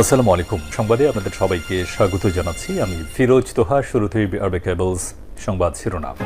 আসসালামু আলাইকুম। সংবাদে আপনাদের সবাইকে স্বাগত জানাচ্ছি। আমি ফিরোজ তোহা শুরুতেই আরবে কেবলস সংবাদ শিরোনাম।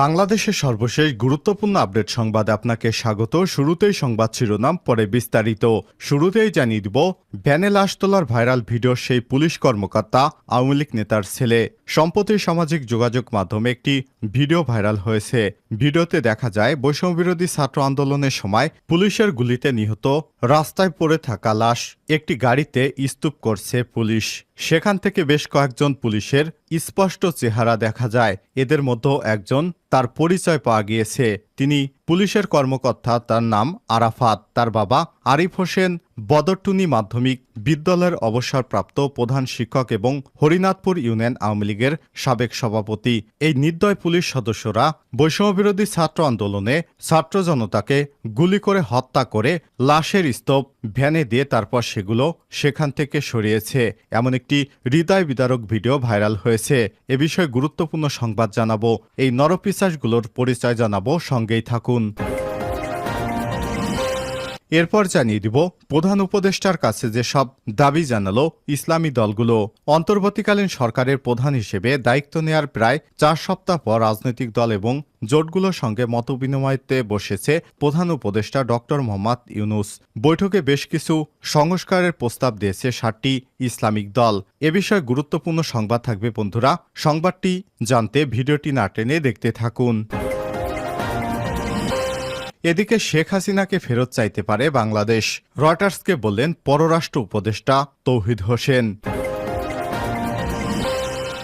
বাংলাদেশের সর্বশেষ গুরুত্বপূর্ণ আপডেট সংবাদে আপনাকে স্বাগত। শুরুতেই সংবাদ শিরোনাম, পরে বিস্তারিত। শুরুতেই জানিয়ে দিব ভ্যানে লাশ তোলার ভাইরাল ভিডিও সেই পুলিশ কর্মকর্তা, আওয়ামী লীগ নেতার ছেলে। সম্প্রতি সামাজিক যোগাযোগ মাধ্যমে একটি ভিডিও ভাইরাল হয়েছে। ভিডিওতে দেখা যায় বৈষম্য বিরোধী ছাত্র আন্দোলনের সময় পুলিশের গুলিতে নিহত, রাস্তায় পড়ে থাকা লাশ একটি গাড়িতে স্তূপ করছে পুলিশ। সেখান থেকে বেশ কয়েকজন পুলিশের স্পষ্ট চেহারা দেখা যায়। এদের মধ্যেও একজন তার পরিচয় পাওয়া গিয়েছে। তিনি পুলিশের কর্মকর্তা, তার নাম আরাফাত। তার বাবা আরিফ হোসেন বদরটুনি মাধ্যমিক বিদ্যালয়ের অবসরপ্রাপ্ত প্রধান শিক্ষক এবং হরিনাথপুর ইউনিয়ন আওয়ামী লীগের সাবেক সভাপতি। এই নির্দয় পুলিশ সদস্যরা বৈষম্যবিরোধী ছাত্র আন্দোলনে ছাত্র জনতাকে গুলি করে হত্যা করে লাশের স্তূপ, ভ্যানে দিয়ে তারপর সেগুলো সেখান থেকে সরিয়েছে। এমন একটি হৃদয় বিদারক ভিডিও ভাইরাল হয়েছে। এ বিষয়ে গুরুত্বপূর্ণ সংবাদ জানাব। এই নরপিসাসগুলোর পরিচয় জানাব সঙ্গেই থাকুন। এরপর জানিয়ে দিব, প্রধান উপদেষ্টার কাছে যে সব দাবি জানালো ইসলামী দলগুলো, অন্তর্বর্তীকালীন সরকারের প্রধান হিসেবে দায়িত্ব নেয়ার প্রায় চার সপ্তাহ পর রাজনৈতিক দল এবং জোটগুলোর সঙ্গে মতবিনিময়তে বসেছে প্রধান উপদেষ্টা ডক্টর মোহাম্মদ ইউনুস। বৈঠকে বেশ কিছু সংস্কারের প্রস্তাব দিয়েছে সাতটি ইসলামিক দল। এ বিষয়ে গুরুত্বপূর্ণ সংবাদ থাকবে বন্ধুরা। সংবাদটি জানতে ভিডিওটি না টেনে দেখতে থাকুন। এদিকে শেখ হাসিনাকে ফেরত চাইতে পারে বাংলাদেশ। রয়টার্সকে বললেন পররাষ্ট্র উপদেষ্টা তৌহিদ হোসেন।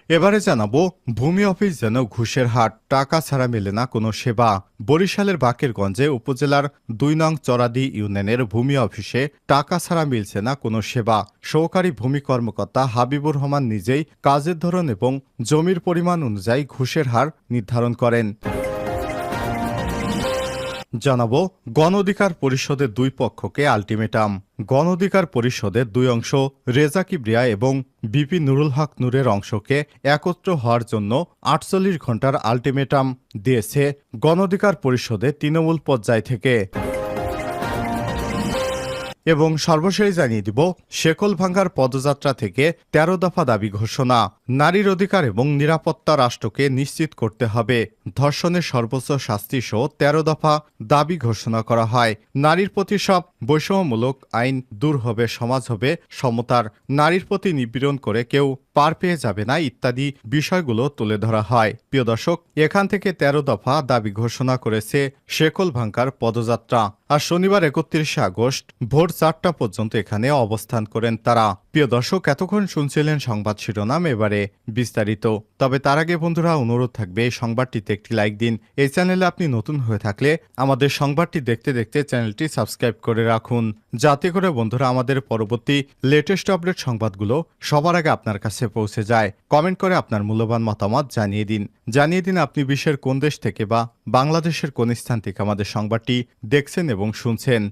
এবারে জানাব, ভূমি অফিস যেন ঘুষের হাট টাকা ছাড়া মেলে না কোনো সেবা। বরিশালের বাকেরগঞ্জে উপজেলার দুই নং চরাদি ইউনিয়নের ভূমি অফিসে টাকা ছাড়া মিলছে না কোনো সেবা। সহকারী ভূমি কর্মকর্তা হাবিবুর রহমান নিজেই কাজের ধরন এবং জমির পরিমাণ অনুযায়ী ঘুষের হার নির্ধারণ করেন। জানাব গণ অধিকার পরিষদের দুই পক্ষকে আলটিমেটাম। গণ অধিকার পরিষদের দুই অংশ রেজা কিবরিয়া এবং বিপি নুরুল হক নূরের অংশকে একত্র হওয়ার জন্য আটচল্লিশ ঘণ্টার আলটিমেটাম দিয়েছে গণ অধিকার পরিষদের তৃণমূল পর্যায় থেকে। এবং সর্বশেষ জানিয়ে দিব, শেকল ভাঙ্গার পদযাত্রা থেকে তেরো দফা দাবি ঘোষণা। নারীর অধিকার এবং নিরাপত্তা রাষ্ট্রকে নিশ্চিত করতে হবে। ধর্ষণের সর্বোচ্চ শাস্তি সহ তেরো দফা দাবি ঘোষণা করা হয়। নারীর প্রতি সব বৈষম্যমূলক আইন দূর হবে, সমাজ হবে, সমতার নারীর প্রতি নিপীড়ন করে কেউ পার পেয়ে যাবে না ইত্যাদি বিষয়গুলো তুলে ধরা হয়। প্রিয় দর্শক, এখান থেকে তেরো দফা দাবি ঘোষণা করেছে শেকল ভাঙ্কার পদযাত্রা। আর শনিবার একত্রিশে আগস্ট ভোর চারটা পর্যন্ত এখানে অবস্থান করেন তারা। প্রিয় দর্শক, এতক্ষণ শুনছিলেন সংবাদ শিরোনাম, এবারে বিস্তারিত। তবে তার আগে বন্ধুরা, অনুরোধ থাকবে, এই সংবাদটিতে একটি লাইক দিন। এই চ্যানেলে আপনি নতুন হয়ে থাকলে আমাদের সংবাদটি দেখতে দেখতে চ্যানেলটি সাবস্ক্রাইব করে রাখুন। যাতে করে বন্ধুরা, আমাদের পরবর্তী লেটেস্ট আপডেট সংবাদগুলো সবার আগে আপনার কাছে পৌঁছে যায়। কমেন্ট করে আপনার মূল্যবান মতামত জানিয়ে দিন। জানিয়ে দিন আপনি বিশ্বের কোন দেশ থেকে বা বাংলাদেশের কোন স্থান থেকে আমাদের সংবাদটি দেখছেন এবং শুনছেন।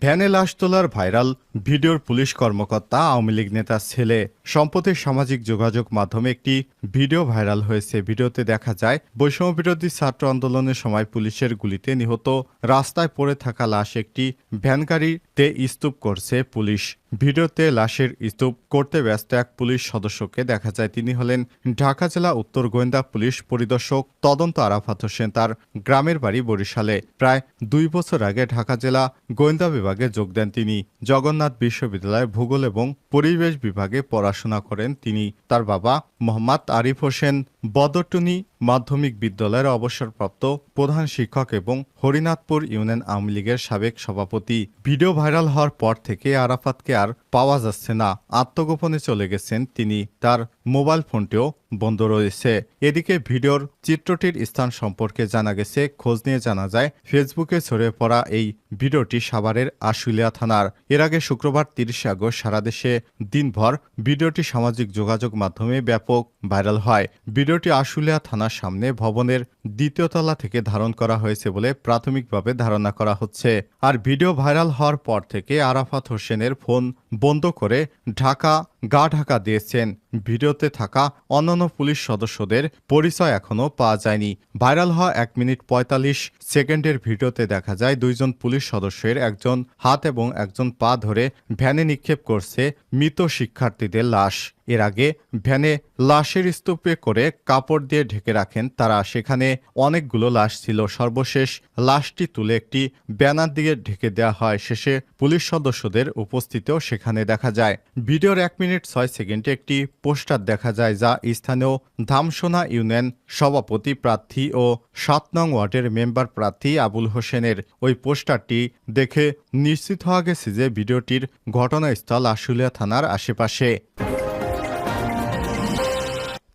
ভ্যানে লাশ তোলার ভাইরাল ভিডিওর পুলিশ কর্মকর্তা, আওয়ামী লীগ নেতার ছেলে। সম্প্রতি সামাজিক যোগাযোগ মাধ্যমে একটি ভিডিও ভাইরাল হয়েছে। ভিডিওতে দেখা যায়, বৈষম্য বিরোধী ছাত্র আন্দোলনের সময় পুলিশের গুলিতে নিহত রাস্তায় পড়ে থাকা লাশ একটি ভ্যান গাড়িতে স্তূপ করছে পুলিশ। ভিডিওতে লাশের স্তূপ করতে ব্যস্ত এক পুলিশ সদস্যকে দেখা যায়, তিনি হলেন ঢাকা জেলা উত্তর গোয়েন্দা পুলিশ পরিদর্শক তদন্ত আরাফাত হোসেন। তার গ্রামের বাড়ি বরিশালে। প্রায় দুই বছর আগে ঢাকা জেলা গোয়েন্দা বিভাগে যোগ দেন তিনি। জগন্নাথ বিশ্ববিদ্যালয়ে ভূগোল এবং পরিবেশ বিভাগে পড়াশোনা করেন তিনি। তার বাবা মোহাম্মদ আরিফ হোসেন বদরটুনি মাধ্যমিক বিদ্যালয়ের অবসরপ্রাপ্ত প্রধান শিক্ষক এবং হরিনাথপুর ইউনিয়ন আওয়ামী লীগের সাবেক সভাপতি। ভিডিও ভাইরাল হওয়ার পর থেকে আরাফাতকে আর পাওয়া যাচ্ছে না। আত্মগোপনে চলে গেছেন তিনি। তার মোবাইল ফোনটিও বন্ধ রয়েছে। এদিকে ভিডিওর চিত্রটির স্থান সম্পর্কে জানা গেছে, খোঁজ নিয়ে জানা যায়, ফেসবুকে ছড়িয়ে পড়া এই ভিডিওটি সাভারের আশুলিয়া থানার। এর আগে শুক্রবার তিরিশে আগস্ট সারা দেশে দিনভর ভিডিওটি সামাজিক যোগাযোগ মাধ্যমে ব্যাপক ভাইরাল হয়। ভিডিওটি আশুলিয়া থানার সামনে ভবনের দ্বিতীয় তলা থেকে ধারণ করা হয়েছে বলে প্রাথমিকভাবে ধারণা করা হচ্ছে। আর ভিডিও ভাইরাল হওয়ার পর থেকে আরাফাত হোসেনের ফোন বন্ধ করে ঢাকা, গা ঢাকা দিয়েছেন। ভিডিওতে থাকা অন্যান্য পুলিশ সদস্যদের পরিচয় এখনও পাওয়া যায়নি। ভাইরাল হওয়া এক মিনিট পঁয়তাল্লিশ সেকেন্ডের ভিডিওতে দেখা যায় দুইজন পুলিশ সদস্যের একজন হাত এবং একজন পা ধরে ভ্যানে নিক্ষেপ করছে মৃত শিক্ষার্থীদের লাশ। এর আগে ভ্যানে লাশের স্তূপে করে কাপড় দিয়ে ঢেকে রাখেন তারা। সেখানে অনেকগুলো লাশ ছিল। সর্বশেষ লাশটি তুলে একটি ব্যানার দিয়ে ঢেকে দেওয়া হয়। শেষে পুলিশ সদস্যদের উপস্থিতিও সেখানে দেখা যায়। ভিডিওর এক মিনিট ছয় সেকেন্ডে একটি পোস্টার দেখা যায় যা স্থানীয় ধামসোনা ইউনিয়ন সভাপতি প্রার্থী ও সাত নং ওয়ার্ডের মেম্বার প্রার্থী আবুল হোসেনের। ওই পোস্টারটি দেখে নিশ্চিত হওয়া গেছে যে ভিডিওটির ঘটনাস্থল আশুলিয়া থানার আশেপাশে।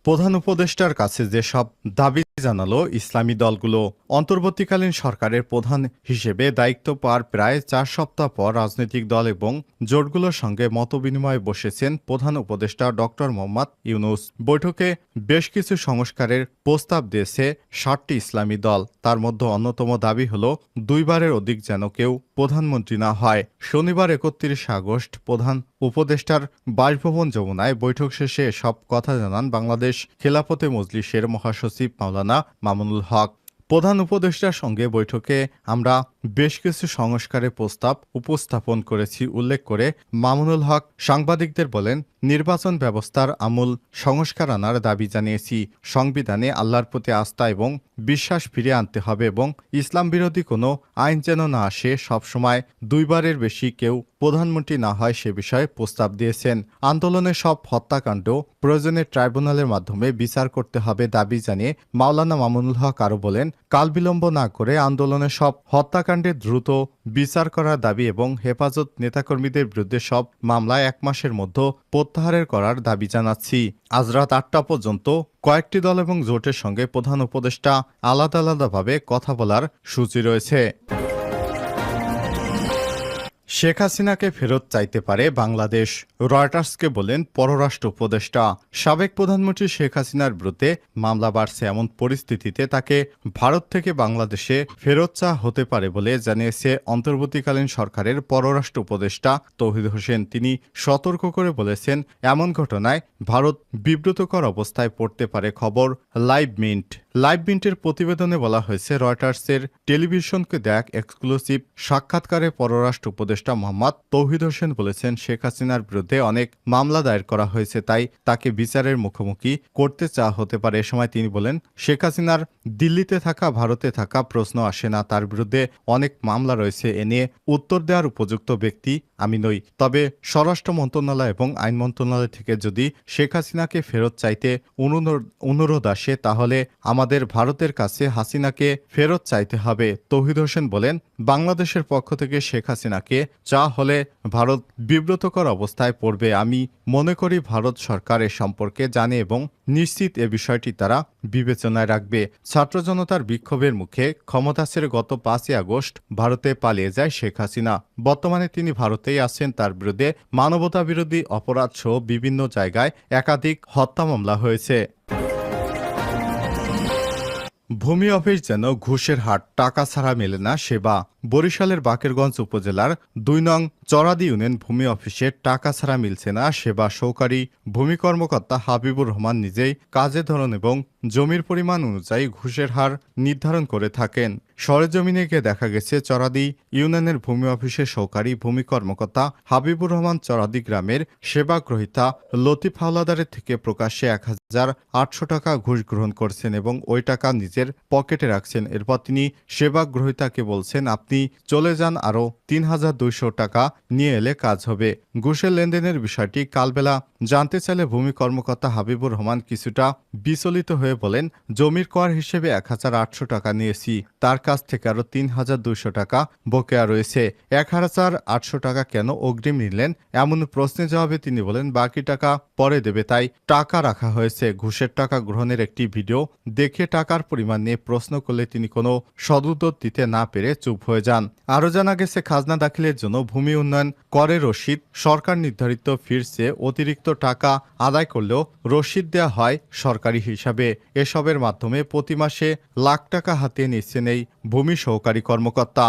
প্রধান উপদেষ্টার কাছে যেসব দাবি জানালো, ইসলামী দলগুলো অন্তর্বর্তীকালীন সরকারের প্রধান হিসেবে দায়িত্ব পাওয়ার প্রায় চার সপ্তাহ পর রাজনৈতিক দল এবং জোটগুলোর সঙ্গে মতবিনিময়ে বসেছেন প্রধান উপদেষ্টা ডক্টর মোহাম্মদ ইউনুস। বৈঠকে বেশ কিছু সংস্কারের প্রস্তাব দিয়েছে ষাটটি ইসলামী দল। তার মধ্যে অন্যতম দাবি হল, দুইবারের অধিক যেন কেউ প্রধানমন্ত্রী না হয়। শনিবার একত্রিশে আগস্ট প্রধান উপদেষ্টার বাসভবন যমুনায় বৈঠক শেষে সব কথা জানান বাংলাদেশ খেলাফতে মজলিসের মহাসচিব মাওলানা মামুনুল হক। প্রধান উপদেষ্টার সঙ্গে বৈঠকে আমরা বেশ কিছু সংস্কারের প্রস্তাব উপস্থাপন করেছি উল্লেখ করে মামুনুল হক সাংবাদিকদের বলেন, নির্বাচন ব্যবস্থার আমূল সংস্কার আনার দাবি জানিয়েছি। সংবিধানে আল্লাহর প্রতি আস্থা এবং বিশ্বাস ফিরে আনতে হবে এবং ইসলাম বিরোধী কোনো আইন যেন না আসে, সবসময় দুইবারের বেশি কেউ প্রধানমন্ত্রী না হয় সে বিষয়ে প্রস্তাব দিয়েছেন। আন্দোলনের সব হত্যাকাণ্ড প্রয়োজনে ট্রাইব্যুনালের মাধ্যমে বিচার করতে হবে দাবি জানিয়ে মাওলানা মামুনুল হক আরও বলেন, কাল বিলম্ব না করে আন্দোলনের সব হত্যাকাণ্ডের দ্রুত বিচার করার দাবি এবং হেফাজত নেতাকর্মীদের বিরুদ্ধে সব মামলা এক মাসের মধ্যে প্রত্যাহারের করার দাবি জানাচ্ছি। আজ রাত আটটা পর্যন্ত কয়েকটি দল এবং জোটের সঙ্গে প্রধান উপদেষ্টা আলাদা আলাদাভাবে কথা বলার সূচি রয়েছে। শেখ হাসিনাকে ফেরত চাইতে পারে বাংলাদেশ, রয়টার্সকে বলেন পররাষ্ট্র উপদেষ্টা। সাবেক প্রধানমন্ত্রী শেখ হাসিনার বিরুদ্ধে মামলা বাড়ছে এমন পরিস্থিতিতে তাকে ভারত থেকে বাংলাদেশে ফেরত চা হতে পারে বলে জানিয়েছে অন্তর্বর্তীকালীন সরকারের পররাষ্ট্র উপদেষ্টা তৌহিদ হোসেন। তিনি সতর্ক করে বলেছেন, এমন ঘটনায় ভারত বিব্রতকর অবস্থায় পড়তে পারে খবর লাইভ মিন্ট। লাইভ মিন্টের প্রতিবেদনে বলা হয়েছে, রয়টার্সের টেলিভিশনকে দেখ এক্সক্লুসিভ সাক্ষাৎকারে পররাষ্ট্র উপদেষ্টা মোহাম্মদ তৌহিদ হোসেন বলেছেন, শেখ হাসিনার বিরুদ্ধে অনেক মামলা দায়ের করা হয়েছে, তাই তাকে বিচারের মুখোমুখি করতে চাওয়া হতে পারে। এ সময় তিনি বলেন, শেখ হাসিনার দিল্লিতে থাকা, ভারতে থাকা প্রশ্ন আসে না, তার বিরুদ্ধে অনেক মামলা রয়েছে, এ নিয়ে উত্তর দেওয়ার উপযুক্ত ব্যক্তি আমি নই। তবে স্বরাষ্ট্র মন্ত্রণালয় এবং আইন মন্ত্রণালয় থেকে যদি শেখ হাসিনাকে ফেরত চাইতে অনুরোধ আসে, তাহলে আমাদের ভারতের কাছে হাসিনাকে ফেরত চাইতে হবে। তৌহিদ হোসেন বলেন, বাংলাদেশের পক্ষ থেকে শেখ হাসিনাকে চা হলে ভারত বিব্রতকর অবস্থায় পড়বে। আমি মনে করি ভারত সরকার এ সম্পর্কে জানে এবং নিশ্চিত এ বিষয়টি তারা বিবেচনায় রাখবে। ছাত্র জনতার বিক্ষোভের মুখে ক্ষমতা ছেড়ে গত পাঁচই আগস্ট ভারতে পালিয়ে যায় শেখ হাসিনা। বর্তমানে তিনি ভারতেই আছেন। তার বিরুদ্ধে মানবতা বিরোধী অপরাধ সহ বিভিন্ন জায়গায় একাধিক হত্যা মামলা হয়েছে। ভূমি অফিস যেন ঘুষের হাট টাকা ছাড়া মেলে না সেবা বরিশালের বাকেরগঞ্জ উপজেলার দুই নং চরাদি ইউনিয়ন ভূমি অফিসে টাকা ছাড়া মিলছে না সেবা সহকারী ভূমি কর্মকর্তা হাবিবুর রহমান নিজেই কাজের ধরন এবং জমির পরিমাণ অনুযায়ী ঘুষের হার নির্ধারণ করে থাকেন। সরেজমিনে গিয়ে দেখা গেছে চরাদি ইউনিয়নের ভূমি অফিসের সহকারী ভূমি কর্মকর্তা হাবিবুর রহমান চরাদি গ্রামের সেবা গ্রহীতা লতিফ হাওলাদারের থেকে প্রকাশ্যে এক হাজার আটশো টাকা ঘুষ গ্রহণ করছেন এবং ওই টাকা নিজের পকেটে রাখছেন। এরপর তিনি সেবা গ্রহীতাকে বলছেন, আপনি চলে যান আরও তিন হাজার দুইশো টাকা নিয়ে এলে কাজ হবে। ঘুষের লেনদেনের বিষয়টি কালবেলা জানতে চাইলে ভূমি কর্মকর্তা হাবিবুর রহমান কিছুটা বিচলিত হয়ে বলেন, জমির কর হিসেবে এক হাজার আটশো টাকা নিয়েছি। তার কাছ থেকে আরও তিন হাজার দুইশো টাকা বকেয়া রয়েছে। এক হাজার আটশো টাকা কেন অগ্রিম নিলেন? এমন প্রশ্নের জবাবে তিনি বলেন, বাকি টাকা পরে দেবে। তাই টাকা রাখা হয়েছে। ঘুষের টাকা গ্রহণের একটি ভিডিও দেখে টাকার পরিমাণ নিয়ে প্রশ্ন করলে তিনি কোনো সদুত্তর দিতে না পেরে চুপ হয়ে যান। আরও জানা গেছে, খাজনা দাখিলের জন্য ভূমি উন্নয়ন করের রসিদ সরকার নির্ধারিত ফিরসে অতিরিক্ত টাকা আদায় করলেও রসিদ দেওয়া হয় সরকারি হিসাবে। এসবের মাধ্যমে প্রতি মাসে লাখ টাকা হাতিয়ে নিচ্ছেন এই ভূমি সহকারী কর্মকর্তা।